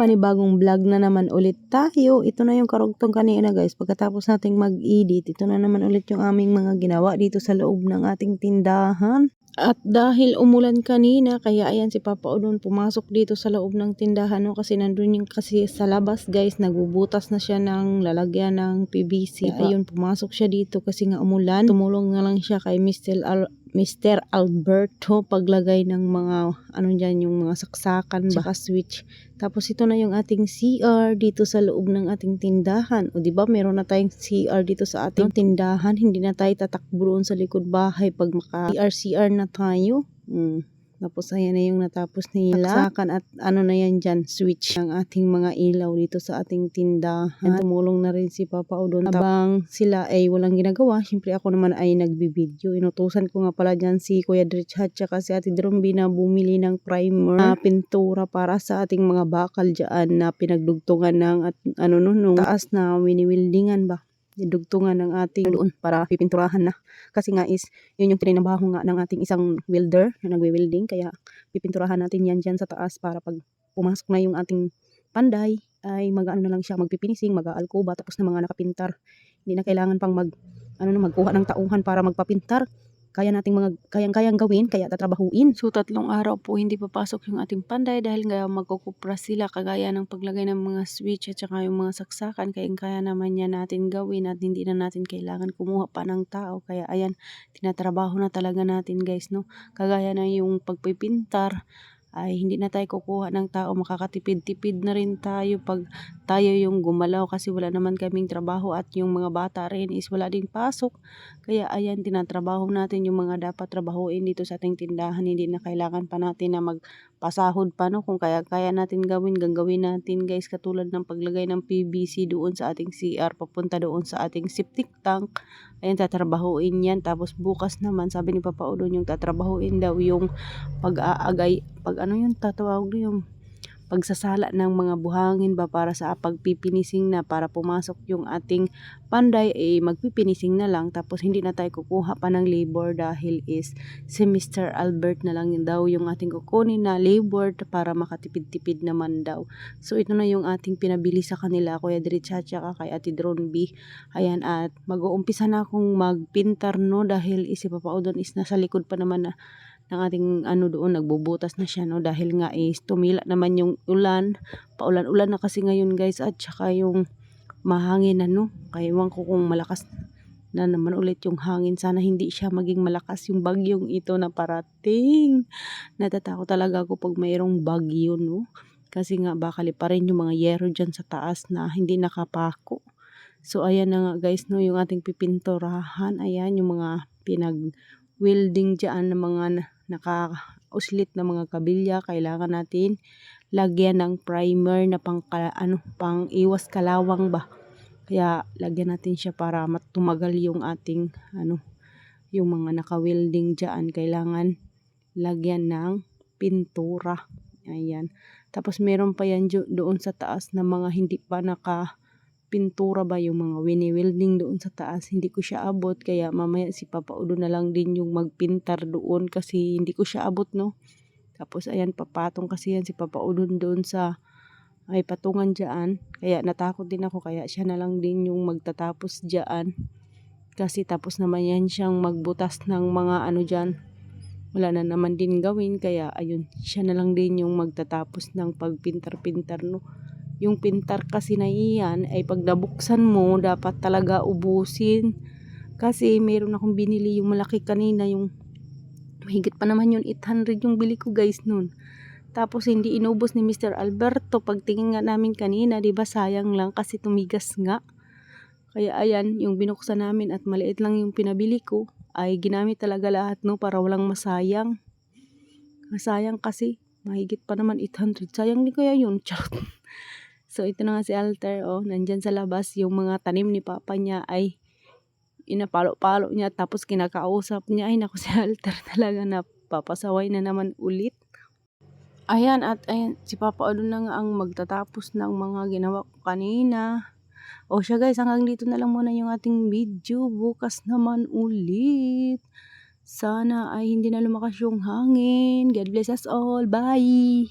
panibagong vlog na naman ulit tayo. Ito na yung karugtong kanina guys. Pagkatapos nating mag-edit, ito na naman ulit yung aming mga ginawa dito sa loob ng ating tindahan. At dahil umulan kanina, kaya ayan si Papa Odon pumasok dito sa loob ng tindahan no, kasi nandun yung kasi sa labas guys, nagbubutas na siya ng lalagyan ng PVC. Ayun, pumasok siya dito kasi nga umulan. Tumulong na lang siya kay Mr. Al Mr. Alberto paglagay ng mga ano diyan yung mga saksakan baka switch. Tapos ito na yung ating CR dito sa loob ng ating tindahan. O di ba meron na tayong CR dito sa ating tindahan. Hindi na tayo tatakbo sa likod bahay pag maka CR CR na tayo. Hmm. Tapos ayan na yung natapos nila. Saksakan at ano na yan dyan, switch ng ating mga ilaw dito sa ating tindahan. At tumulong na rin si Papa Odon. Habang sila ay walang ginagawa, syempre ako naman ay nagbibideo. Inutusan ko nga pala dyan si Kuya Dritch at saka si Ate na bumili ng primer na pintura para sa ating mga bakal dyan na pinagdugtungan ng at ano no, nung taas na winiwildingan ba dugtungan ng ating doon para pipinturahan na. Kasi nga is, yun yung trinabaho nga ng ating isang welder na nagwe-welding. Kaya pipinturahan natin yan dyan sa taas para pag pumasok na yung ating panday, ay mag-ano na lang siya, magpipinising, mag-aalkuba, tapos na mga nakapintar. Hindi na kailangan pang mag, ano na, magkuha ng tauhan para magpapintar kaya nating mga kayang-kayang gawin kaya tatrabahuin. So tatlong araw po hindi papasok yung ating panday dahil nga magkukupra sila kagaya ng paglagay ng mga switch at saka yung mga saksakan kayang-kaya naman yan natin gawin at hindi na natin kailangan kumuha pa ng tao kaya ayan tinatrabaho na talaga natin guys no. Kagaya na yung pagpipintar ay hindi na tayo kukuha ng tao. Makakatipid-tipid na rin tayo pag tayo yung gumalaw kasi wala naman kaming trabaho at yung mga bata rin is wala ding pasok. Kaya ayan tinatrabaho natin yung mga dapat trabahuin dito sa ating tindahan. Hindi na kailangan pa natin na magpasahod pa no? Kung kaya kaya natin gawin gagawin natin guys. Katulad ng paglagay ng PVC doon sa ating CR papunta doon sa ating septic tank. Ayan tatrabahuin yan. Tapos bukas naman sabi ni Papa Udon yung tatrabahuin daw yung pag-aagay pag ano yung tatawag yung pagsasala ng mga buhangin ba para sa pagpipinising na para pumasok yung ating panday eh magpipinising na lang tapos hindi na tayo kukuha pa ng labor dahil is si Mr. Albert na lang daw yung ating kukunin na labor para makatipid-tipid naman daw. So ito na yung ating pinabili sa kanila Kuya Dritcha at kay Ate Drone B. Ayan at mag-uumpisa na akong magpintar no dahil si Papa Udon is nasa likod pa naman na ng ating ano doon nagbubutas na siya no? Dahil nga is tumila naman yung ulan. Paulan-ulan na kasi ngayon guys at saka yung mahangin na no kaya ko kung malakas na naman ulit yung hangin. Sana hindi siya maging malakas yung bagyong ito na parating. Natatakot talaga ako pag mayroong bagyo no? Kasi nga baka rin yung mga yero dyan sa taas na hindi nakapako. So ayan na nga guys no? Yung ating pipinturahan. Ayan yung mga pinag welding dyan ng mga naka-uslit na mga kabilya, kailangan natin lagyan ng primer na pang, ano, pang iwas kalawang ba. Kaya lagyan natin siya para matumagal yung ating ano, yung mga naka-welding dyan. Kailangan lagyan ng pintura. Ayan. Tapos meron pa yan doon sa taas na mga hindi pa naka pintura ba yung mga wini-welding doon sa taas? Hindi ko siya abot kaya mamaya si Papa Udo na lang din yung magpintar doon kasi hindi ko siya abot no? Tapos ayan papatong kasi yan si Papa Udo doon sa ay patungan dyan. Kaya natakot din ako kaya siya na lang din yung magtatapos dyan. Kasi tapos naman yan siyang magbutas ng mga ano dyan. Wala na naman din gawin kaya ayun siya na lang din yung magtatapos ng pagpintar-pintar no yung pintar kasi na iyan ay pag nabuksan mo, dapat talaga ubusin. Kasi meron akong binili yung malaki kanina, yung mahigit pa naman yun, 800 yung bili ko guys nun. Tapos hindi inubos ni Mr. Alberto. Pagtingin nga namin kanina, 'di ba sayang lang kasi tumigas nga. Kaya ayan, yung binuksan namin at maliit lang yung pinabili ko, ay ginamit talaga lahat no para walang masayang. Masayang kasi, mahigit pa naman 800. Sayang din kaya yun. Charot. So, ito na nga si Alter, oh, nandyan sa labas, yung mga tanim ni Papa niya ay inapalo-palo niya, tapos kinakausap niya, ay naku si Alter talaga na papasaway na naman ulit. Ayan, at ayan, si Papa ano na nga ang magtatapos ng mga ginawa ko kanina. O siya guys, hanggang dito na lang muna yung ating video. Bukas naman ulit. Sana ay hindi na lumakas yung hangin. God bless us all. Bye!